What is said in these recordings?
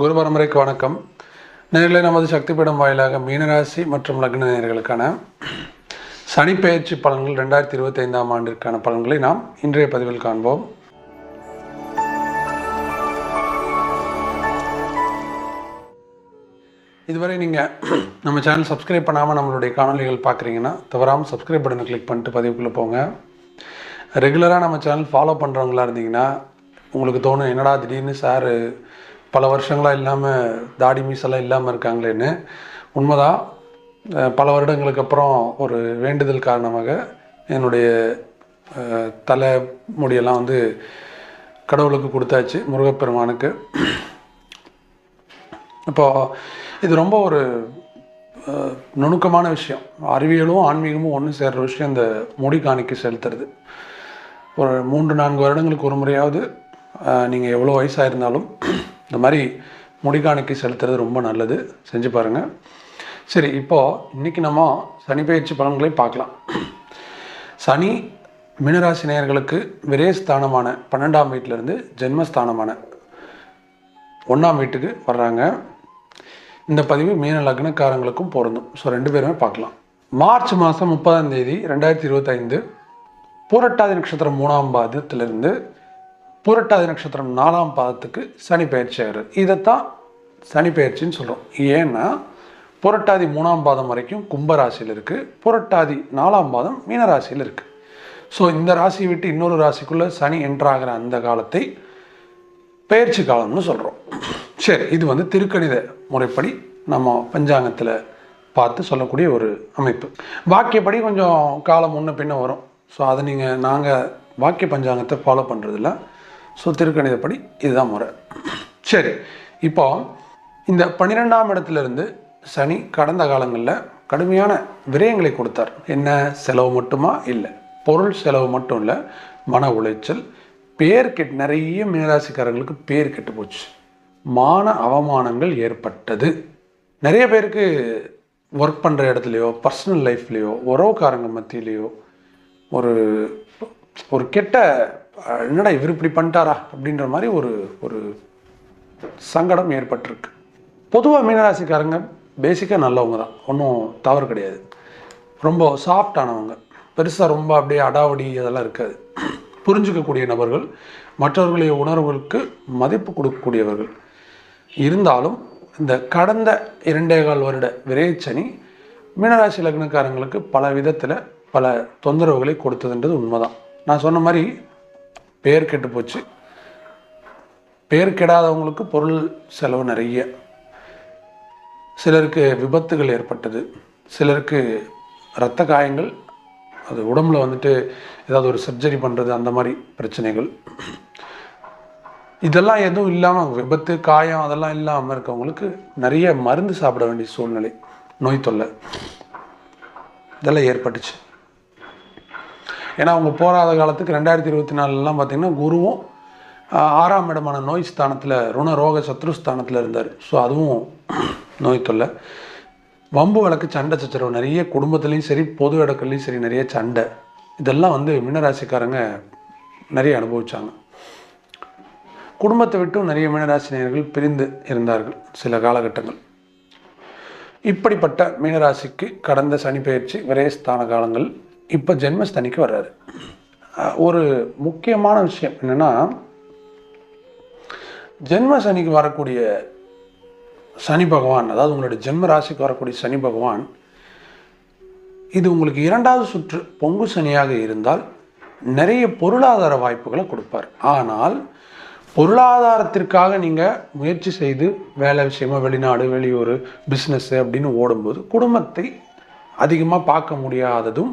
குரு பரம்பரைக்கு வணக்கம். நேர்களை நமது சக்தி பீடம் வாயிலாக மீனராசி மற்றும் லக்ன நேயர்களுக்கான சனிப்பெயர்ச்சி பலன்கள் ரெண்டாயிரத்தி இருபத்தி ஐந்தாம் ஆண்டிற்கான பலன்களை நாம் இன்றைய பதிவில் காண்போம். இதுவரை நீங்கள் நம்ம சேனல் சப்ஸ்கிரைப் பண்ணாமல் நம்மளுடைய காணொளிகள் பார்க்குறீங்கன்னா தவறாமல் சப்ஸ்கிரைப் பட்டனை கிளிக் பண்ணிட்டு பதிவுக்குள்ளே போங்க. ரெகுலராக நம்ம சேனல் ஃபாலோ பண்ணுறவங்களா இருந்தீங்கன்னா உங்களுக்கு தோணும் என்னடா திடீர்னு சார் பல வருஷங்களாக இல்லாமல் தாடி மீசெல்லாம் இல்லாமல் இருக்காங்களேன்னு. உண்மைதான். பல வருடங்களுக்கு அப்புறம் ஒரு வேண்டுதல் காரணமாக என்னுடைய தலை முடியெல்லாம் வந்து கடவுளுக்கு கொடுத்தாச்சு முருகப்பெருமானுக்கு. இப்போது இது ரொம்ப ஒரு நுணுக்கமான விஷயம். அறிவியலும் ஆன்மீகமும் ஒன்று சேர்கிற விஷயம் இந்த முடி காணிக்கு செலுத்துறது. ஒரு மூன்று நான்கு வருடங்களுக்கு ஒரு முறையாவது நீங்கள் எவ்வளோ வயசாக இருந்தாலும் இந்த மாதிரி முடிகாணிக்கு செலுத்துறது ரொம்ப நல்லது. செஞ்சு பாருங்கள் சரி இப்போது இன்றைக்கி நம்ம சனி பயிற்சி பலன்களை பார்க்கலாம். சனி மீனராசி நேயர்களுக்கு விரயஸ்தானமான பன்னெண்டாம் வீட்டிலேருந்து ஜென்மஸ்தானமான ஒன்றாம் வீட்டுக்கு வர்றாங்க. இந்த பதிவு மீன லக்னக்காரங்களுக்கும் பொருந்தும். ஸோ ரெண்டு பேருமே பார்க்கலாம். மார்ச் மாதம் முப்பதாம் தேதி ரெண்டாயிரத்தி இருபத்தைந்து பூரட்டாதி நட்சத்திரம் மூணாம் பாதத்திலிருந்து புரட்டாதி நட்சத்திரம் நாலாம் பாதத்துக்கு சனி பயிற்சி ஆகிறது இதைத்தான் சனி பயிற்சின்னு சொல்கிறோம் ஏன்னா புரட்டாதி மூணாம் பாதம் வரைக்கும் கும்பராசியில் இருக்குது புரட்டாதி நாலாம் பாதம் மீனராசியில் இருக்குது ஸோ இந்த ராசியை விட்டு இன்னொரு ராசிக்குள்ளே சனி என்ட்ராகிற அந்த காலத்தை பெயர்ச்சி காலம்னு சொல்கிறோம் சரி இது வந்து திருக்கணித முறைப்படி நம்ம பஞ்சாங்கத்தில் பார்த்து சொல்லக்கூடிய ஒரு அமைப்பு. வாக்கியப்படி கொஞ்சம் காலம் முன்ன பின்ன வரும். ஸோ அதை நீங்கள் நாங்கள் வாக்கிய பஞ்சாங்கத்தை ஃபாலோ பண்ணுறதில்ல ஸோ திருக்கணிதப்படி இதுதான் முறை. சரி இப்போ இந்த பன்னிரெண்டாம் இடத்துலேருந்து சனி கடந்த காலங்களில் கடுமையான விரயங்களை கொடுத்தார். என்ன? செலவு மட்டுமா? இல்லை. பொருள் செலவு மட்டும் இல்லை. மன உளைச்சல் பேர் கெட் நிறைய மீனராசிக்காரங்களுக்கு பேர் கெட்டு போச்சு. மான அவமானங்கள் ஏற்பட்டது. நிறைய பேருக்கு ஒர்க் பண்ணுற இடத்துலையோ பர்சனல் லைஃப்லேயோ உறவுக்காரங்க மத்தியிலையோ ஒரு ஒரு கெட்ட என்னடா இவர் இப்படி பண்ணிட்டாரா அப்படின்ற மாதிரி ஒரு ஒரு சங்கடம் ஏற்பட்டிருக்கு. பொதுவாக மீனராசிக்காரங்க பேசிக்காக நல்லவங்க தான் ஒன்றும் தவறு கிடையாது. ரொம்ப சாஃப்டானவங்க பெருசாக ரொம்ப அப்படியே அடாவடி அதெல்லாம் இருக்காது. புரிஞ்சுக்கக்கூடிய நபர்கள் மற்றவர்களுடைய உணர்வுகளுக்கு மதிப்பு கொடுக்கக்கூடியவர்கள் இருந்தாலும் இந்த கடந்த இரண்டே கால் வருட விரைச்சனி மீனராசி லக்னக்காரங்களுக்கு பல விதத்தில் பல தொந்தரவுகளை கொடுத்ததுன்றது உண்மைதான். நான் சொன்ன மாதிரி பேர் கெட்டு போச்சு. பேர் கெடாதவங்களுக்கு பொருள் செலவு நிறைய. சிலருக்கு விபத்துகள் ஏற்பட்டது. சிலருக்கு இரத்த காயங்கள் அது உடம்புல வந்துட்டு ஏதாவது ஒரு சர்ஜரி பண்ணுறது அந்த மாதிரி பிரச்சனைகள். இதெல்லாம் எதுவும் இல்லாமல் விபத்து காயம் அதெல்லாம் இல்லாமல் இருக்கவங்களுக்கு நிறைய மருந்து சாப்பிட வேண்டிய சூழ்நிலை நோய் தொல்லை. இதெல்லாம் ஏற்பட்டுச்சு. ஏன்னா அவங்க போராத காலத்துக்கு ரெண்டாயிரத்தி இருபத்தி நாலுலாம் பார்த்திங்கன்னா குருவும் ஆறாம் இடமான நோய் ஸ்தானத்தில் ருண ரோக சத்ருஸ்தானத்தில் இருந்தார். ஸோ அதுவும் நோய் தொல்லை. வம்பு வழக்கு சண்டை சச்சரவு நிறைய குடும்பத்துலேயும் சரி பொது இடங்கள்லையும் சரி நிறைய சண்டை. இதெல்லாம் வந்து மீனராசிக்காரங்க நிறைய அனுபவித்தாங்க குடும்பத்தை விட்டும் நிறைய மீனராசினியர்கள் பிரிந்து இருந்தார்கள் சில காலகட்டங்கள். இப்படிப்பட்ட மீனராசிக்கு கடந்த சனி பயிற்சி விரயஸ்தான காலங்கள் இப்போ ஜென்மஸ்தனிக்கு வர்றாரு. ஒரு முக்கியமான விஷயம் என்னென்னா ஜென்ம சனிக்கு வரக்கூடிய சனி பகவான் அதாவது உங்களுடைய ஜென்ம ராசிக்கு வரக்கூடிய சனி பகவான் இது உங்களுக்கு இரண்டாவது சுற்று பொங்கு சனியாக இருந்தால் நிறைய பொருளாதார வாய்ப்புகளை கொடுப்பார். ஆனால் பொருளாதாரத்திற்காக நீங்கள் முயற்சி செய்து வேலை விஷயமா வெளிநாடு வெளியூர் பிஸ்னஸ்ஸு அப்படின்னு ஓடும்போது குடும்பத்தை அதிகமாக பார்க்க முடியாததும்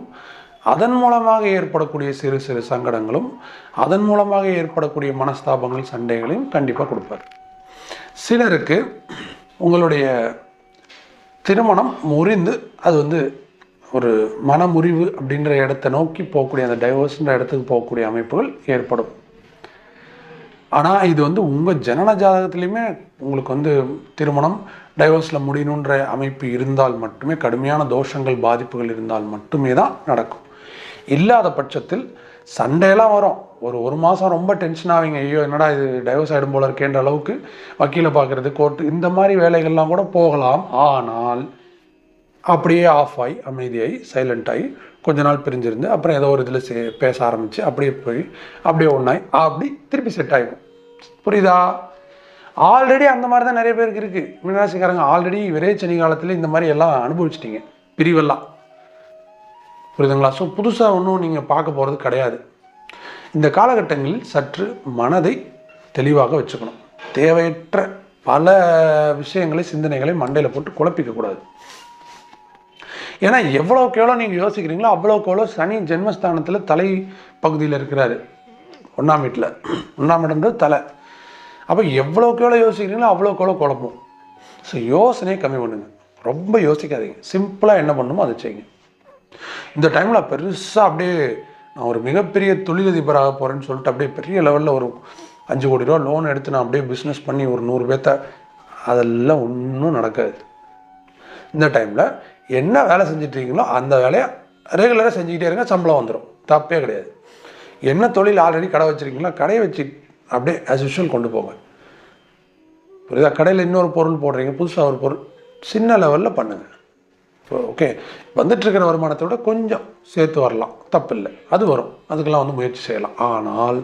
அதன் மூலமாக ஏற்படக்கூடிய சிறு சிறு சங்கடங்களும் அதன் மூலமாக ஏற்படக்கூடிய மனஸ்தாபங்கள் சண்டைகளையும் கண்டிப்பாக கொடுப்பார். சிலருக்கு உங்களுடைய திருமணம் முறிந்து அது வந்து ஒரு மனமுறிவு அப்படின்ற இடத்தை நோக்கி போகக்கூடிய அந்த டைவர்ஸ்ன்ற இடத்துக்கு போகக்கூடிய அமைப்புகள் ஏற்படும். ஆனால் இது வந்து உங்கள் ஜனன ஜாதகத்துலேயுமே உங்களுக்கு வந்து திருமணம் டைவர்ஸில் முடியணுன்ற அமைப்பு இருந்தால் மட்டுமே கடுமையான தோஷங்கள் பாதிப்புகள் இருந்தால் மட்டுமே தான் நடக்கும். இல்லாத பட்சத்தில் சண்டையெல்லாம் வரும். ஒரு ஒரு மாதம் ரொம்ப டென்ஷன் ஆவீங்க. ஐயோ என்னடா இது டைவர்ஸ் ஆகிடும் போல இருக்கேன்ற அளவுக்கு வக்கீலை பார்க்குறது கோர்ட்டு இந்த மாதிரி வேலைகள்லாம் கூட போகலாம். ஆனால் அப்படியே ஆஃப் ஆகி அமைதியாகி சைலண்ட் ஆகி கொஞ்ச நாள் பிரிஞ்சிருந்து அப்புறம் ஏதோ ஒரு இதில் சே பேச ஆரம்பித்து அப்படியே போய் அப்படியே ஒன்றாய் அப்படி திருப்பி செட் ஆகிடும் புரியுதா? ஆல்ரெடி அந்த மாதிரி தான் நிறைய பேருக்கு இருக்குது மீனராசிக்காரங்க ஆல்ரெடி விரை சனி காலத்தில் இந்த மாதிரி எல்லாம் அனுபவிச்சிட்டிங்க. பிரிவெல்லாம். புரியுதுங்களா? ஸோ புதுசாக ஒன்றும் நீங்கள் பார்க்க போகிறது கிடையாது. இந்த காலகட்டங்களில் சற்று மனதை தெளிவாக வச்சுக்கணும். தேவையற்ற பல விஷயங்களை சிந்தனைகளை மண்டையில் போட்டு குழப்பிக்கக்கூடாது ஏன்னா எவ்வளோக்கு எவ்வளோ நீங்கள் யோசிக்கிறீங்களோ அவ்வளோக்கு எவ்வளோ சனி ஜென்மஸ்தானத்தில் தலை பகுதியில் இருக்கிறாரு. ஒன்றாம் வீட்டில் ஒன்றாம் இடம்ன்றது தலை. அப்போ எவ்வளோக்கு எவ்வளோ யோசிக்கிறீங்களோ அவ்வளோக்கு எவ்வளோ குழப்பம். ஸோ யோசனையை கம்மி பண்ணுங்க. ரொம்ப யோசிக்காதீங்க. சிம்பிளாக என்ன பண்ணணுமோ அதை செய்யுங்க. இந்த டைமில் பெருசாக அப்படியே நான் ஒரு மிகப்பெரிய தொழிலதிபராக போகிறேன்னு சொல்லிட்டு அப்படியே பெரிய லெவலில் ஒரு அஞ்சு கோடி ரூபா லோன் எடுத்து நான் அப்படியே பிஸ்னஸ் பண்ணி ஒரு நூறு பேர்த்த அதெல்லாம் ஒன்றும் நடக்காது. இந்த டைமில் என்ன வேலை செஞ்சிட்ருக்கீங்களோ அந்த வேலையை ரெகுலராக செஞ்சுக்கிட்டே இருங்க சம்பளம் வந்துடும் தப்பே கிடையாது. என்ன தொழில் ஆல்ரெடி கடை வச்சுருக்கீங்களோ கடையை வச்சு அப்படியே ஆஸ் யூஷுவல் கொண்டு போங்க. புரியுதா? கடையில் இன்னொரு பொருள் போடுறீங்க புதுசாக ஒரு பொருள் சின்ன லெவலில் பண்ணுங்கள் இப்போ ஓகே வந்துட்டுருக்கிற வருமானத்தை விட கொஞ்சம் சேர்த்து வரலாம். தப்பில்லை. அது வரும். அதுக்கெல்லாம் வந்து முயற்சி செய்யலாம். ஆனால்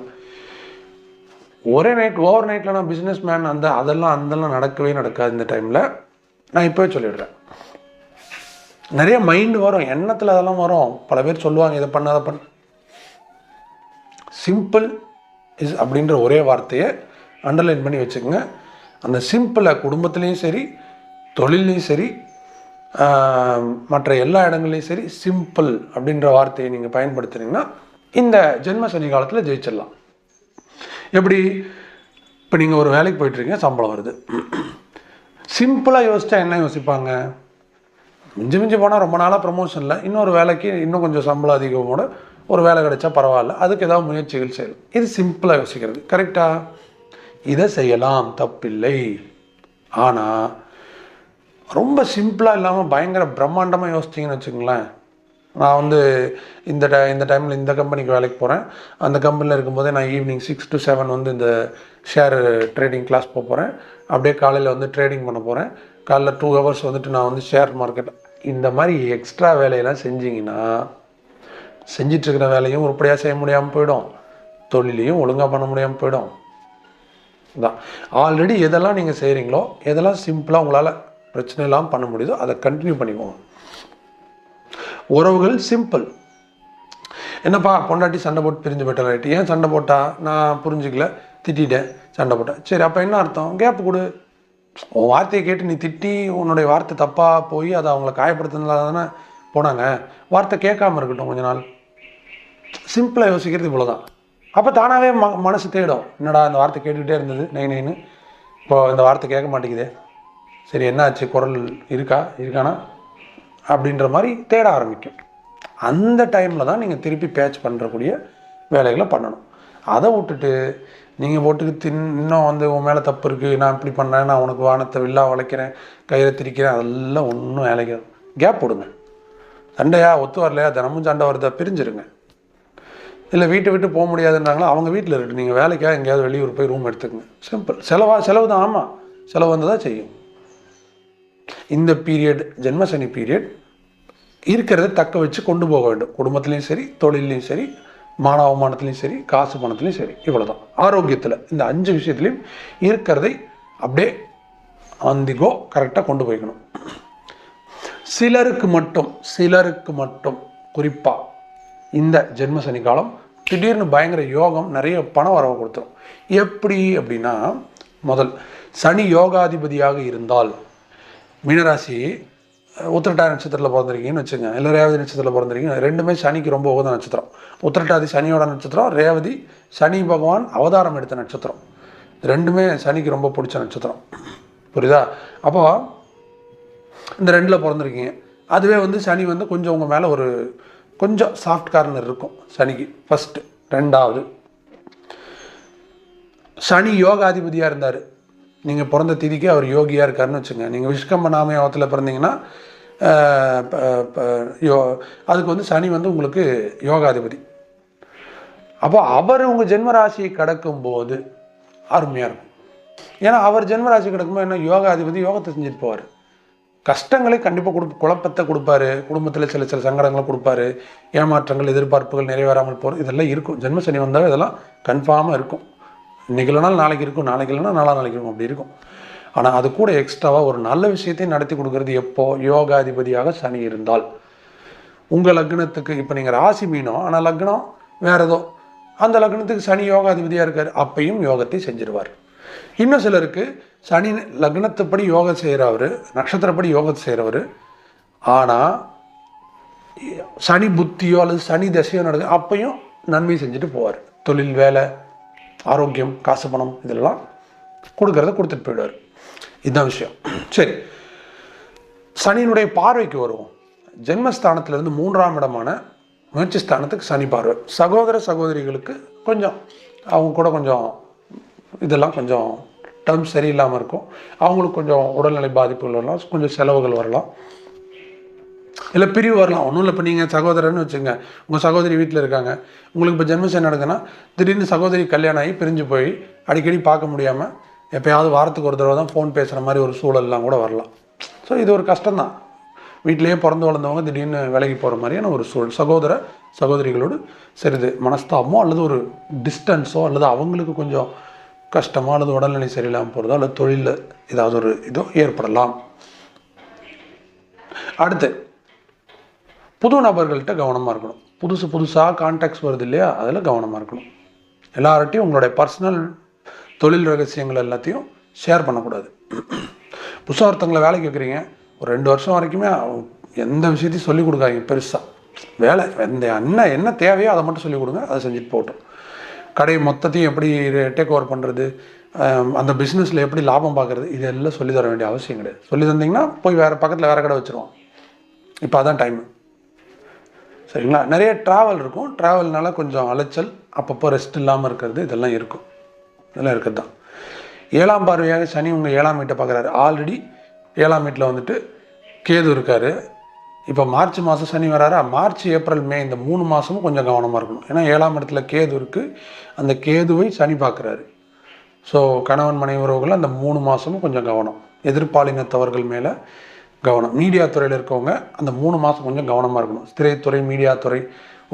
ஒரே நைட் ஓவர் நைட்டில் நான் பிஸ்னஸ் மேன் அந்த அதெல்லாம் அந்தெல்லாம் நடக்கவே நடக்காது இந்த டைமில் நான் இப்போவே சொல்லிடுறேன். நிறைய மைண்டு வரும். எண்ணத்தில் அதெல்லாம் வரும். பல பேர் சொல்லுவாங்க இதை பண்ண அதை பண்ண. சிம்பிள் இஸ் அப்படின்ற ஒரே வார்த்தையை அண்டர்லைன் பண்ணி வச்சுக்கோங்க. அந்த சிம்பிளை குடும்பத்துலேயும் சரி தொழிலையும் சரி மற்ற எல்லா இடங்கள்லையும் சரி சிம்பிள் அப்படின்ற வார்த்தையை நீங்கள் பயன்படுத்துனீங்கன்னா இந்த ஜென்ம சனி காலத்தில் ஜெயிச்சிடலாம். எப்படி? இப்போ நீங்கள் ஒரு வேலைக்கு போயிட்டுருக்கீங்க சம்பளம் வருது. சிம்பிளாக யோசித்தா என்ன யோசிப்பாங்க? மிஞ்சி மிஞ்சி போனால் ரொம்ப நாளாக ப்ரமோஷனில் இன்னொரு வேலைக்கு இன்னும் கொஞ்சம் சம்பளம் அதிகமோட ஒரு வேலை கிடைச்சா பரவாயில்ல. அதுக்கு ஏதாவது முயற்சிகள் செய்யலாம் இது சிம்பிளாக யோசிக்கிறது. கரெக்டாக இதை செய்யலாம். தப்பில்லை. ஆனால் ரொம்ப சிம்பிளாக இல்லாமல் பயங்கர பிரம்மாண்டமாக யோசிச்சிங்கன்னு வச்சுங்களேன் நான் வந்து இந்த டை இந்த டைமில் இந்த கம்பெனிக்கு வேலைக்கு போகிறேன் அந்த கம்பெனியில் இருக்கும்போதே நான் ஈவினிங் சிக்ஸ் டு செவன் வந்து இந்த ஷேர் ட்ரேடிங் கிளாஸ் போக போகிறேன் அப்படியே காலையில் வந்து ட்ரேடிங் பண்ண போகிறேன் காலைல டூ ஹவர்ஸ் வந்துட்டு நான் வந்து ஷேர் மார்க்கெட். இந்த மாதிரி எக்ஸ்ட்ரா வேலையெல்லாம் செஞ்சிங்கன்னா செஞ்சிட்ருக்கிற வேலையும் உருப்படியாக செய்ய முடியாமல் போயிடும். தொழிலையும் ஒழுங்காக பண்ண முடியாமல் போயிடும். தான் ஆல்ரெடி எதெல்லாம் நீங்கள் செய்கிறீங்களோ எதெல்லாம் சிம்பிளாக உங்களால் பிரச்சனை இல்லாமல் பண்ண முடியுதோ அதை கண்டினியூ பண்ணிக்குவோம். உறவுகள் சிம்பிள் என்னப்பா பொண்டாட்டி சண்டை போட்டு பிரிஞ்சு போயிட்டா ரைட்டு? ஏன் சண்டை போட்டா? நான் புரிஞ்சுக்கல. திட்டிட்டேன் சண்டை போட்டேன். சரி அப்போ என்ன அர்த்தம்? கேப் கொடு. உன் வார்த்தையை கேட்டு நீ திட்டி உன்னுடைய வார்த்தை தப்பாக போய் அதை அவங்கள காயப்படுத்துனதால தானே போனாங்க. வார்த்தை கேட்காம இருக்கட்டும் கொஞ்ச நாள். சிம்பிளாக யோசிக்கிறது இவ்வளோதான் அப்போ தானாகவே ம மனசு தேடும். என்னடா இந்த வார்த்தை கேட்டுக்கிட்டே இருந்தது? நை நைன்னு. இப்போ இந்த வார்த்தை கேட்க மாட்டேங்குதே. சரி என்னாச்சு? குரல் இருக்கா? இருக்கானா? அப்படின்ற மாதிரி தேட ஆரம்பிக்கும். அந்த டைமில் தான் நீங்கள் திருப்பி பேட்ச் பண்ணுறக்கூடிய வேலைகளை பண்ணணும். அதை விட்டுட்டு நீங்கள் போட்டுக்கு தின் இன்னும் வந்து உன் மேலே தப்பு இருக்குது நான் இப்படி பண்ணேன். நான் உனக்கு வானத்தை வில்லா வளைக்கிறேன். கயிறை திரிக்கிறேன். அதெல்லாம் ஒன்றும் வேலைக்கு கேப் போடுங்க. சண்டையா? ஒத்து வரலையா? தினமும் சண்டை வருதா? பிரிஞ்சிருங்க. இல்லை வீட்டை விட்டு போக முடியாதுன்றாங்களா? அவங்க வீட்டில் இருக்கு நீங்கள் வேலைக்காக எங்கேயாவது வெளியூர் போய் ரூம் எடுத்துக்கங்க. சிம்பிள் செலவாக செலவு தான் ஆமாம் செலவு வந்து தான் செய்யும். இந்த பீரியட் ஜென்மசனி பீரியட் இருக்கிறத தக்க வச்சு கொண்டு போக வேண்டும். குடும்பத்துலேயும் சரி தொழிலையும் சரி மான அவமானத்துலேயும் சரி காசு பணத்துலேயும் சரி இவ்வளோதான் ஆரோக்கியத்தில் இந்த அஞ்சு விஷயத்துலையும் இருக்கிறதை அப்படியே அந்திகோ கரெக்டாக கொண்டு போய்க்கணும். சிலருக்கு மட்டும் சிலருக்கு மட்டும் குறிப்பாக இந்த ஜென்ம சனி காலம் திடீர்னு பயங்கர யோகம் நிறைய பணம் வரவு கொடுத்துரும். எப்படி அப்படின்னா முதல் சனி யோகாதிபதியாக இருந்தால் மீனராசி உத்திரட்டாதி நட்சத்திரத்தில் பிறந்திருக்கீங்கன்னு வச்சுங்க இல்லை ரேவதி நட்சத்திரத்தில் பிறந்திருக்கீங்க. ரெண்டுமே சனிக்கு ரொம்ப உகந்த நட்சத்திரம். உத்திரட்டாதி சனியோட நட்சத்திரம் ரேவதி சனி பகவான் அவதாரம் எடுத்த நட்சத்திரம். ரெண்டுமே சனிக்கு ரொம்ப பிடிச்ச நட்சத்திரம். புரியுதா? அப்போ இந்த ரெண்டில் பிறந்திருக்கீங்க. அதுவே வந்து சனி வந்து கொஞ்சம் உங்கள் மேலே ஒரு கொஞ்சம் சாஃப்ட் கார்னர் இருக்கும் சனிக்கு. ஃபஸ்ட்டு ரெண்டாவது சனி யோகாதிபதியாக இருந்தார். நீங்கள் பிறந்த திதிக்கு அவர் யோகியாக இருக்காருன்னு வச்சுங்க. நீங்கள் விஷ்கம்ப நாம யோகத்தில் பிறந்தீங்கன்னா யோ அதுக்கு வந்து சனி வந்து உங்களுக்கு யோகாதிபதி. அப்போ அவர் உங்கள் ஜென்மராசியை கடக்கும்போது அருமையாக இருக்கும். ஏன்னா அவர் ஜென்மராசி கிடக்கும்போது என்ன யோகாதிபதி யோகத்தை செஞ்சுட்டு போவார். கஷ்டங்களை கண்டிப்பாக கொடு குழப்பத்தை கொடுப்பாரு. குடும்பத்தில் சில சில சங்கடங்களை கொடுப்பாரு. ஏமாற்றங்கள் எதிர்பார்ப்புகள் நிறைவேறாமல் போகிறது இதெல்லாம் இருக்கும். ஜென்ம சனி வந்தால் இதெல்லாம் கன்ஃபார்மாக இருக்கும். இன்றைக்கி இல்லைனாலும் நாளைக்கு இருக்கும் நாளைக்கு இல்லைனா நாளா நாளைக்கு இருக்கும் அப்படி இருக்கும். ஆனால் அது கூட எக்ஸ்ட்ராவாக ஒரு நல்ல விஷயத்தையும் நடத்தி கொடுக்கறது எப்போ? யோகாதிபதியாக சனி இருந்தால். உங்கள் லக்னத்துக்கு இப்போ நீங்கள் ராசி மீனம் ஆனால் லக்னம் வேறு ஏதோ. அந்த லக்னத்துக்கு சனி யோகாதிபதியாக இருக்கார் அப்பையும் யோகத்தை செஞ்சிருவார். இன்னும் சிலருக்கு சனி லக்னத்துப்படி யோகம் செய்கிறவர் நட்சத்திரப்படி யோகத்தை செய்கிறவர் ஆனால் சனி புத்தியோ அல்லது சனி தசையோ நடக்குது அப்பையும் நன்மை செஞ்சுட்டு போவார். தொழில் வேலை ஆரோக்கியம் காசு பணம் இதெல்லாம் கொடுக்கறத கொடுத்துட்டு போயிடுவார். இதுதான் விஷயம். சரி. சனியினுடைய பார்வைக்கு வருவோம். ஜென்மஸ்தானத்திலிருந்து மூன்றாம் இடமான முயற்சி ஸ்தானத்துக்கு சனி பார்வை. சகோதர சகோதரிகளுக்கு கொஞ்சம் அவங்க கூட கொஞ்சம் இதெல்லாம் கொஞ்சம் டர்ம் சரியில்லாமல் இருக்கும். அவங்களுக்கு கொஞ்சம் உடல்நிலை பாதிப்புகள் வரலாம் கொஞ்சம் செலவுகள் வரலாம். இல்லை பிரிவு வரலாம். ஒன்றும் இல்லை இப்போ நீங்கள் சகோதரன்னு வச்சுங்க உங்கள் சகோதரி வீட்டில் இருக்காங்க. உங்களுக்கு இப்போ ஜென்மசன் நடக்குதுன்னா திடீர்னு சகோதரி கல்யாணம் ஆகி பிரிஞ்சு போய் அடிக்கடி பார்க்க முடியாமல் எப்போயாவது வாரத்துக்கு ஒரு தடவை தான் ஃபோன் பேசுகிற மாதிரி ஒரு சூழல்லாம் கூட வரலாம். ஸோ இது ஒரு கஷ்டம்தான். வீட்டிலேயே பிறந்து வளர்ந்தவங்க திடீர்னு விலகி போகிற மாதிரியான ஒரு சூழல். சகோதர சகோதரிகளோடு சரிது மனஸ்தாபமோ அல்லது ஒரு டிஸ்டன்ஸோ அல்லது அவங்களுக்கு கொஞ்சம் கஷ்டமோ அல்லது உடல்நிலை சரியில்லாமல் போகிறதோ அல்லது தொழிலில் ஏதாவது ஒரு இதோ ஏற்படலாம். அடுத்து புது நபர்கள்ட்ட கவனமாக இருக்கணும். புதுசு புதுசாக கான்டாக்ட்ஸ் வருது இல்லையா? அதில் கவனமாக இருக்கணும். எல்லார்ட்டையும் உங்களுடைய பர்சனல் தொழில் ரகசியங்கள் எல்லாத்தையும் ஷேர் பண்ணக்கூடாது. புதுசாக ஒருத்தங்களை வேலைக்கு வைக்கிறீங்க. ஒரு ரெண்டு வருஷம் வரைக்குமே எந்த விஷயத்தையும் சொல்லிக் கொடுக்காதீங்க பெருசாக வேலை எந்த என்ன என்ன தேவையோ அதை மட்டும் சொல்லிக் கொடுங்க அதை செஞ்சுட்டு போட்டோம் கடை மொத்தத்தையும் எப்படி டேக் ஓவர் பண்ணுறது அந்த பிஸ்னஸில் எப்படி லாபம் பார்க்குறது இதெல்லாம் சொல்லி தர வேண்டிய அவசியம் கிடையாது. சொல்லி தந்தீங்கன்னா போய் வேறு பக்கத்தில் வேறு கடை வச்சுருவோம். இப்போ அதான் டைமு சரிங்களா? நிறைய ட்ராவல் இருக்கும். ட்ராவல்னால கொஞ்சம் அலைச்சல் அப்பப்போ ரெஸ்ட் இல்லாமல் இருக்கிறது இதெல்லாம் இருக்கும். இதெல்லாம் இருக்கிறது தான் ஏழாம் பார்வையாக சனி உங்கள் ஏழாம் வீட்டை பார்க்குறாரு. ஆல்ரெடி ஏழாம் வீட்டில் வந்துட்டு கேது இருக்கார். இப்போ மார்ச் மாதம் சனி வராரா? மார்ச் ஏப்ரல் மே இந்த மூணு மாதமும் கொஞ்சம் கவனமாக இருக்கணும். ஏன்னா ஏழாம் இடத்துல கேது இருக்குது அந்த கேதுவை சனி பார்க்குறாரு. ஸோ கணவன் மனைவி உறவுகள் அந்த மூணு மாதமும் கொஞ்சம் கவனம். எதிர்பாலினத்தவர்கள் மேலே கவனம். மீடியா துறையில் இருக்கவங்க அந்த மூணு மாதம் கொஞ்சம் கவனமாக இருக்கணும். திரைத்துறை மீடியா துறை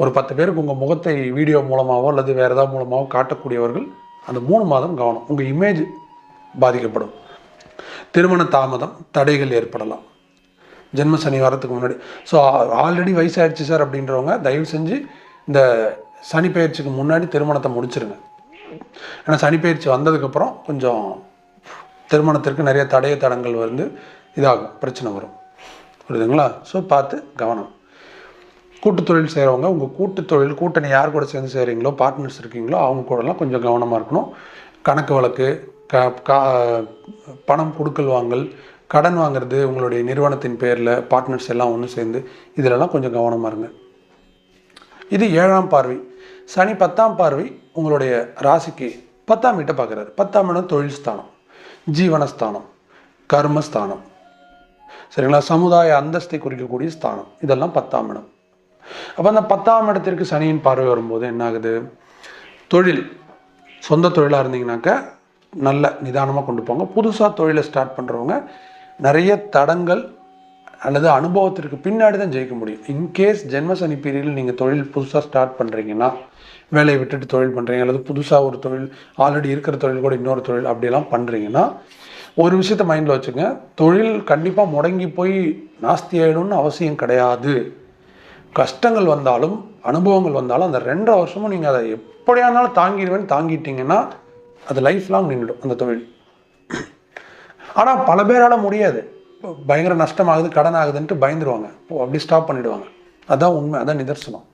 ஒரு பத்து பேருக்கு உங்கள் முகத்தை வீடியோ மூலமாகவோ அல்லது வேறு ஏதாவது மூலமாகவோ காட்டக்கூடியவர்கள் அந்த மூணு மாதம் கவனம். உங்கள் இமேஜ் பாதிக்கப்படும். திருமண தாமதம் தடைகள் ஏற்படலாம். ஜென்ம சனி வரத்துக்கு முன்னாடி. ஸோ ஆல்ரெடி வயசாகிடுச்சு சார் அப்படின்றவங்க தயவு செஞ்சு இந்த சனி பயிற்சிக்கு முன்னாடி திருமணத்தை முடிச்சிருங்க. ஏன்னா சனி பயிற்சி வந்ததுக்கப்புறம் கொஞ்சம் திருமணத்திற்கு நிறைய தடைய தடங்கள் வந்து இதாகும் பிரச்சனை வரும். புரியுதுங்களா? ஸோ பார்த்து கவனம். கூட்டு தொழில் செய்கிறவங்க உங்கள் கூட்டு தொழில் கூட்டணி யார் கூட சேர்ந்து செய்கிறீங்களோ பார்ட்னர்ஸ் இருக்கீங்களோ அவங்க கூடலாம் கொஞ்சம் கவனமாக இருக்கணும். கணக்கு வழக்கு க கா பணம் கொடுக்கல் வாங்கல் கடன் வாங்குறது உங்களுடைய நிறுவனத்தின் பேரில் பார்ட்னர்ஸ் எல்லாம் ஒன்று சேர்ந்து இதிலெல்லாம் கொஞ்சம் கவனமாக இருங்க. இது ஏழாம் பார்வை. சனி பத்தாம் பார்வை உங்களுடைய ராசிக்கு பத்தாம் வீட்டை பார்க்குறாரு. பத்தாம் இடம் தொழில் ஸ்தானம் ஜீவனஸ்தானம் கர்மஸ்தானம். சரிங்களா? சமுதாய அந்தஸ்தை குறிக்கக்கூடிய ஸ்தானம். இதெல்லாம் பத்தாம் இடம். அப்போ அந்த பத்தாம் இடத்திற்கு சனியின் பார்வை வரும்போது என்ன ஆகுது தொழில். சொந்த தொழிலாக இருந்தீங்கன்னாக்கா நல்ல நிதானமாக கொண்டு போங்க. புதுசாக தொழிலை ஸ்டார்ட் பண்ணுறவங்க நிறைய தடங்கள் அல்லது அனுபவத்திற்கு பின்னாடி தான் ஜெயிக்க முடியும். இன்கேஸ் ஜென்ம சனி பீரியடில் நீங்கள் தொழில் புதுசாக ஸ்டார்ட் பண்ணுறீங்கன்னா வேலையை விட்டுட்டு தொழில் பண்ணுறீங்க அல்லது புதுசாக ஒரு தொழில் ஆல்ரெடி இருக்கிற தொழில் கூட இன்னொரு தொழில் அப்படியெல்லாம் பண்ணுறீங்கன்னா ஒரு விஷயத்த மைண்டில் வச்சுங்க. தொழில் கண்டிப்பாக முடங்கி போய் நாஸ்தி ஆகிடும்னு அவசியம் கிடையாது. கஷ்டங்கள் வந்தாலும் அனுபவங்கள் வந்தாலும் அந்த ரெண்டரை வருஷமும் நீங்கள் அதை எப்படியா இருந்தாலும் தாங்கிடுவேன்னு தாங்கிட்டீங்கன்னா அது லைஃப் லாங் நின்றுடும் அந்த தொழில். ஆனால் பல பேரால் முடியாது. பயங்கர நஷ்டமாகுது கடன் ஆகுதுன்ட்டு பயந்துருவாங்க. ஓ அப்படி ஸ்டாப் பண்ணிவிடுவாங்க அதான் உண்மை அதான் நிதர்சனம்.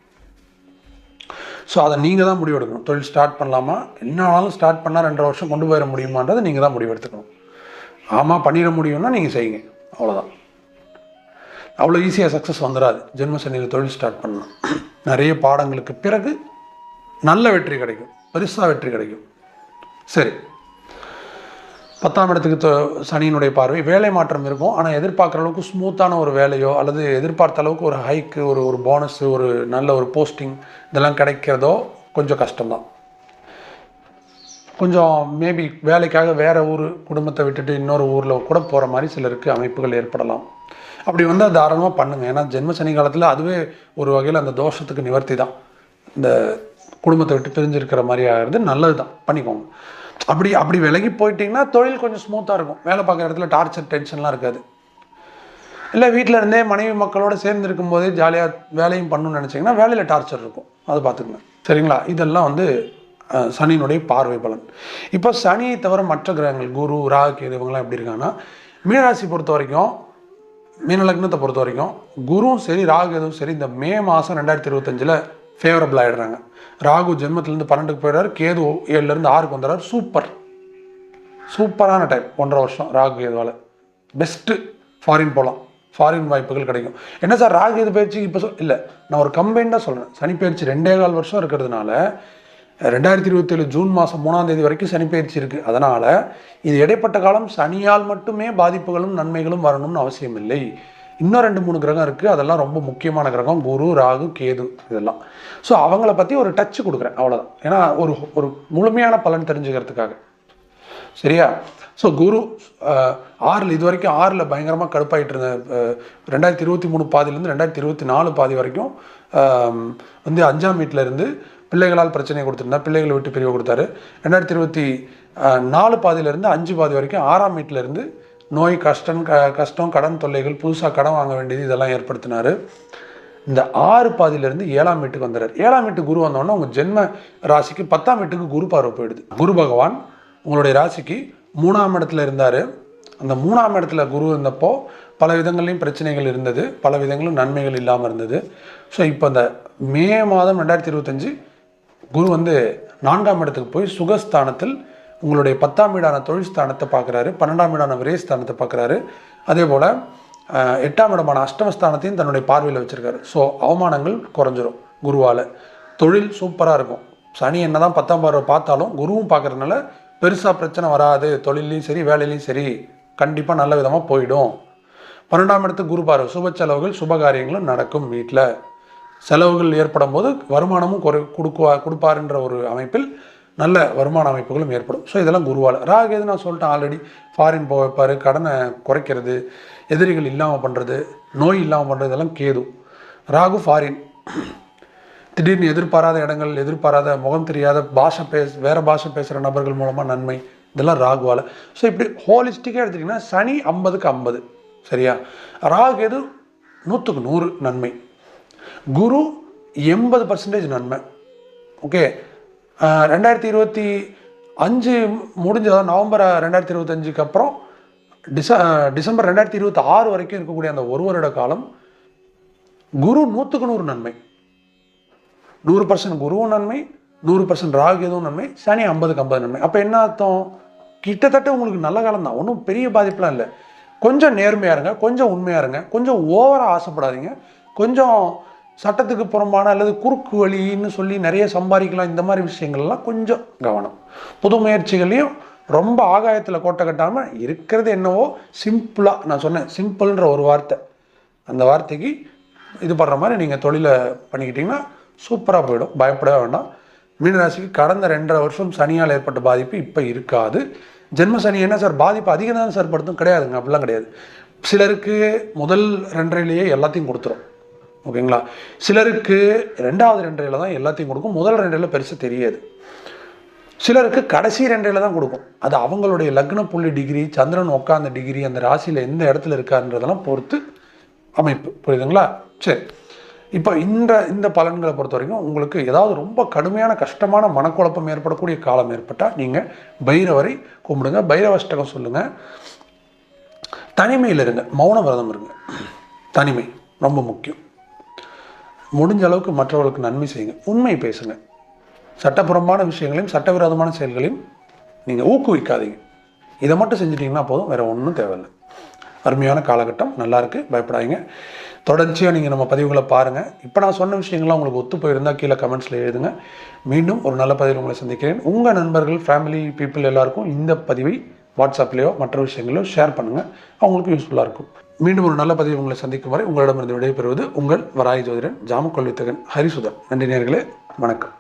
ஸோ அதை நீங்கள் தான் முடிவெடுக்கணும். தொழில் ஸ்டார்ட் பண்ணலாமா? என்ன ஆனாலும் ஸ்டார்ட் பண்ணால் ரெண்டரை வருஷம் கொண்டு போயிட முடியுமான்றதை நீங்கள் தான் முடிவெடுத்துக்கணும். ஆமாம் பண்ணிட முடியும்னா நீங்கள் செய்யுங்க. அவ்வளோதான் அவ்வளோ ஈஸியாக சக்ஸஸ் வந்துடாது ஜென்ம சனியில் தொழில் ஸ்டார்ட் பண்ணலாம். நிறைய பாடங்களுக்கு பிறகு நல்ல வெற்றி கிடைக்கும். பெருசாக வெற்றி கிடைக்கும். சரி. பத்தாம் இடத்துக்கு சனியினுடைய பார்வை. வேலை மாற்றம் இருக்கும். ஆனால் எதிர்பார்க்குற அளவுக்கு ஸ்மூத்தான ஒரு வேலையோ அல்லது எதிர்பார்த்த அளவுக்கு ஒரு ஹைக்கு ஒரு ஒரு போனஸ் ஒரு நல்ல ஒரு போஸ்டிங் இதெல்லாம் கிடைக்கிறதோ கொஞ்சம் கஷ்டம்தான். கொஞ்சம் மேபி வேலைக்காக வேறு ஊர் குடும்பத்தை விட்டுட்டு இன்னொரு ஊரில் கூட போகிற மாதிரி சிலருக்கு அமைப்புகள் ஏற்படலாம். அப்படி வந்தால் தாராளமாக பண்ணுங்கள் ஏன்னா ஜென்ம சனி காலத்தில் அதுவே ஒரு வகையில் அந்த தோஷத்துக்கு நிவர்த்தி தான். இந்த குடும்பத்தை விட்டு பிரிஞ்சிருக்கிற மாதிரி ஆகிறது நல்லது தான் பண்ணிக்கோங்க. அப்படி அப்படி விலகி போயிட்டிங்கன்னா தொழில் கொஞ்சம் ஸ்மூத்தாக இருக்கும். வேலை பார்க்குற இடத்துல டார்ச்சர் டென்ஷன்லாம் இருக்காது. இல்லை வீட்டில் இருந்தே மனைவி மக்களோட சேர்ந்து இருக்கும்போதே ஜாலியாக வேலையும் பண்ணணும்னு நினச்சிங்கன்னா வேலையில் டார்ச்சர் இருக்கும். அது பார்த்துக்கங்க. சரிங்களா? இதெல்லாம் வந்து சனியினுடைய பார்வை பலன். இப்போ சனியை தவிர மற்ற கிரகங்கள் குரு ராகு இவங்கெல்லாம் எப்படி இருக்காங்கன்னா மீனராசி பொறுத்த வரைக்கும் மீனலக்னத்தை பொறுத்த வரைக்கும் குருவும் சரி ராகு எதுவும் சரி இந்த மே மாதம் ரெண்டாயிரத்தி இருபத்தஞ்சில் ஃபேவரபிள் ஆகிடுறாங்க ராகு ஜென்மத்திலேருந்து பன்னெண்டுக்கு போயிடுறாரு கேது ஏழுலேருந்து ஆறுக்கு வந்துடுறாரு சூப்பர் சூப்பரான டைம் ஒன்றரை வருஷம் ராகு கேதுவால் பெஸ்ட்டு ஃபாரின் போகலாம் ஃபாரின் வாய்ப்புகள் கிடைக்கும். என்ன சார் ராகு கேது பயிற்சி இப்போ சொல் இல்லை நான் ஒரு கம்பைண்டாக சொல்கிறேன் சனி பயிற்சி ரெண்டே கால் வருஷம் இருக்கிறதுனால ரெண்டாயிரத்தி இருபத்தேழு ஜூன் மாதம் மூணாம் தேதி வரைக்கும் சனி பயிற்சி இருக்குது அதனால் இது இடைப்பட்ட காலம் சனியால் மட்டுமே பாதிப்புகளும் நன்மைகளும் வரணும்னு அவசியம் இல்லை. இன்னும் ரெண்டு மூணு கிரகம் இருக்குது அதெல்லாம் ரொம்ப முக்கியமான கிரகம். குரு ராகு கேது இதெல்லாம். ஸோ அவங்கள பற்றி ஒரு டச் கொடுக்குறேன். அவ்வளோதான் ஏன்னா ஒரு ஒரு முழுமையான பலன் தெரிஞ்சுக்கிறதுக்காக. சரியா? ஸோ குரு ஆறில் இது வரைக்கும் ஆறில் பயங்கரமாக கடுப்பாயிட்டு இருந்த ரெண்டாயிரத்தி இருபத்தி மூணு பாதியிலேருந்து ரெண்டாயிரத்தி இருபத்தி நாலு பாதி வரைக்கும் வந்து அஞ்சாம் வீட்டில் இருந்து பிள்ளைகளால் பிரச்சனை கொடுத்துருந்தா பிள்ளைகளை விட்டு பிரிவு கொடுத்தாரு. ரெண்டாயிரத்தி இருபத்தி நாலு பாதியிலேருந்து அஞ்சு பாதி வரைக்கும் ஆறாம் வீட்டில் இருந்து நோய் கஷ்டம் க கஷ்டம் கடன் தொல்லைகள் புதுசாக கடன் வாங்க வேண்டியது இதெல்லாம் ஏற்படுத்தினாரு. இந்த ஆறு பாதியிலேருந்து ஏழாம் வீட்டுக்கு வந்துடுறாரு ஏழாம் வீட்டுக்கு குரு வந்தோடனே உங்கள் ஜென்ம ராசிக்கு பத்தாம் வீட்டுக்கு குரு பார்வை போயிடுது. குரு பகவான் உங்களுடைய ராசிக்கு மூணாம் இடத்துல இருந்தார். அந்த மூணாம் இடத்துல குரு இருந்தப்போ பல விதங்கள்லையும் பிரச்சனைகள் இருந்தது. பல விதங்களும் நன்மைகள் இல்லாமல் இருந்தது. ஸோ இப்போ அந்த மே மாதம் ரெண்டாயிரத்தி இருபத்தஞ்சு குரு வந்து நான்காம் இடத்துக்கு போய் சுகஸ்தானத்தில் உங்களுடைய பத்தாம் வீடான தொழில் ஸ்தானத்தை பார்க்குறாரு பன்னெண்டாம் வீடான விரயஸ்தானத்தை பார்க்குறாரு. அதே போல் எட்டாம் இடமான அஷ்டமஸ்தானத்தையும் தன்னுடைய பார்வையில் வச்சுருக்காரு. ஸோ அவமானங்கள் குறைஞ்சிரும் குருவால். தொழில் சூப்பராக இருக்கும். சனி என்னதான் பத்தாம் பார்வை பார்த்தாலும் குருவும் பார்க்கறதுனால பெருசாக பிரச்சனை வராது. தொழிலையும் சரி வேலையிலையும் சரி கண்டிப்பாக நல்ல விதமாக போயிடும். பன்னெண்டாம் இடத்துக்கு குரு பார்வை. சுப செலவுகள் சுப காரியங்களும் நடக்கும் வீட்டில் செலவுகள் ஏற்படும் போது வருமானமும் குறை கொடுக்குவா கொடுப்பாருன்ற ஒரு அமைப்பில் நல்ல வருமான அமைப்புகளும் ஏற்படும். ஸோ இதெல்லாம் குருவால். ராகு எது நான் சொல்லிட்டேன் ஆல்ரெடி ஃபாரின் போக வைப்பார் கடனை குறைக்கிறது எதிரிகள் இல்லாமல் பண்ணுறது நோய் இல்லாமல் பண்ணுறது இதெல்லாம் கேது. ராகு ஃபாரின் திடீர்னு எதிர்பாராத இடங்கள் எதிர்பாராத முகம் தெரியாத பாஷை பேச வேறு பாஷை பேசுகிற நபர்கள் மூலமாக நன்மை. இதெல்லாம் ராகுவால். ஸோ இப்படி ஹோலிஸ்டிக்காக எடுத்துட்டிங்கன்னா சனி ஐம்பதுக்கு ஐம்பது. சரியா? ராகு எது? நூற்றுக்கு நூறு நன்மை. குரு எண்பது பர்சன்டேஜ் நன்மை. ஓகே ரெண்டாயிரத்தி இருபத்தி அஞ்சு முடிஞ்சதான் நவம்பர் ரெண்டாயிரத்தி இருபத்தஞ்சுக்கு அப்புறம் டிச டிசம்பர் ரெண்டாயிரத்தி இருபத்தி ஆறு வரைக்கும் இருக்கக்கூடிய அந்த ஒரு வருட காலம் குரு நூற்றுக்கு நூறு நன்மை. நூறு பர்சன்ட் குருவும் நன்மை நூறு பர்சன்ட் ராகு எதுவும் நன்மை சனி ஐம்பதுக்கு ஐம்பது நன்மை. அப்போ என்ன அர்த்தம்? கிட்டத்தட்ட உங்களுக்கு நல்ல காலம் தான். ஒன்றும் பெரிய பாதிப்புலாம் இல்லை. கொஞ்சம் நேர்மையாக இருங்க கொஞ்சம் உண்மையாக இருங்க கொஞ்சம் ஓவராக ஆசைப்படாதீங்க. கொஞ்சம் சட்டத்துக்கு புறம்பான அல்லது குறுக்கு வழின்னு சொல்லி நிறைய சம்பாதிக்கலாம் இந்த மாதிரி விஷயங்கள்லாம் கொஞ்சம் கவனம். புது முயற்சிகளையும் ரொம்ப ஆகாயத்தில் கோட்டை கட்டாமல் இருக்கிறது என்னவோ சிம்பிளாக நான் சொன்னேன் சிம்பிள்ன்ற ஒரு வார்த்தை. அந்த வார்த்தைக்கு இது பண்ணுற மாதிரி நீங்கள் தொழிலை பண்ணிக்கிட்டிங்கன்னா சூப்பராக போயிடும் பயப்படவே வேண்டாம். மீனராசிக்கு கடந்த ரெண்டரை வருஷம் சனியால் ஏற்பட்ட பாதிப்பு இப்போ இருக்காது. ஜென்ம சனி என்ன சார் பாதிப்பு அதிகம் தான் சார் படுத்தும் கிடையாதுங்க அப்படிலாம் கிடையாது. சிலருக்கு முதல் ரெண்டரையிலேயே எல்லாத்தையும் கொடுத்துரும். ஓகேங்களா? சிலருக்கு ரெண்டாவது ரெண்டரையில் தான் எல்லாத்தையும் கொடுக்கும். முதல் ரெண்டரையில் பெருசாக தெரியாது. சிலருக்கு கடைசி ரெண்டையில் தான் கொடுக்கும். அது அவங்களுடைய லக்ன புள்ளி டிகிரி சந்திரன் உட்காந்த டிகிரி அந்த ராசியில் எந்த இடத்துல இருக்காருன்றதெல்லாம் பொறுத்து அமைப்பு. புரியுதுங்களா? சரி. இப்போ இந்த இந்த பலன்களை பொறுத்த வரைக்கும் உங்களுக்கு ஏதாவது ரொம்ப கடுமையான கஷ்டமான மனக்குழப்பம் ஏற்படக்கூடிய காலம் ஏற்பட்டால் நீங்கள் பைரவரை கும்பிடுங்க. பைரவஷ்டகம் சொல்லுங்கள் தனிமையில் இருங்க. மௌன விரதம் இருங்க. தனிமை ரொம்ப முக்கியம். முடிஞ்ச அளவுக்கு மற்றவர்களுக்கு நன்மை செய்யுங்க. உண்மை பேசுங்க. சட்டப்புறம்பான விஷயங்களையும் சட்டவிரோதமான செயல்களையும் நீங்கள் ஊக்குவிக்காதீங்க. இதை மட்டும் செஞ்சிட்டிங்கன்னா போதும் வேறு ஒன்றும் தேவையில்லை. அருமையான காலகட்டம் நல்லாயிருக்கு பயப்படாதீங்க. தொடர்ச்சியாக நீங்கள் நம்ம பதிவுகளை பாருங்கள் இப்போ நான் சொன்ன விஷயங்கள்லாம் உங்களுக்கு ஒத்து போயிருந்தால் கீழே கமெண்ட்ஸில் எழுதுங்க. மீண்டும் ஒரு நல்ல பதிவில் உங்களை சந்திக்கிறேன். உங்கள் நண்பர்கள் ஃபேமிலி பீப்புள் எல்லாருக்கும் இந்த பதிவை வாட்ஸ்அப்லேயோ மற்ற விஷயங்களையோ ஷேர் பண்ணுங்கள் அவங்களுக்கு யூஸ்ஃபுல்லாக இருக்கும். மீண்டும் ஒரு நல்ல பதிவு உங்களை சந்திக்கும் வரை உங்களிடமிருந்து விடைபெறுவது உங்கள் வராய் ஜோதிடன் ஜாமக்கொள் வித்தகன் ஹரிசுதன். நன்றி நேர்களே வணக்கம்.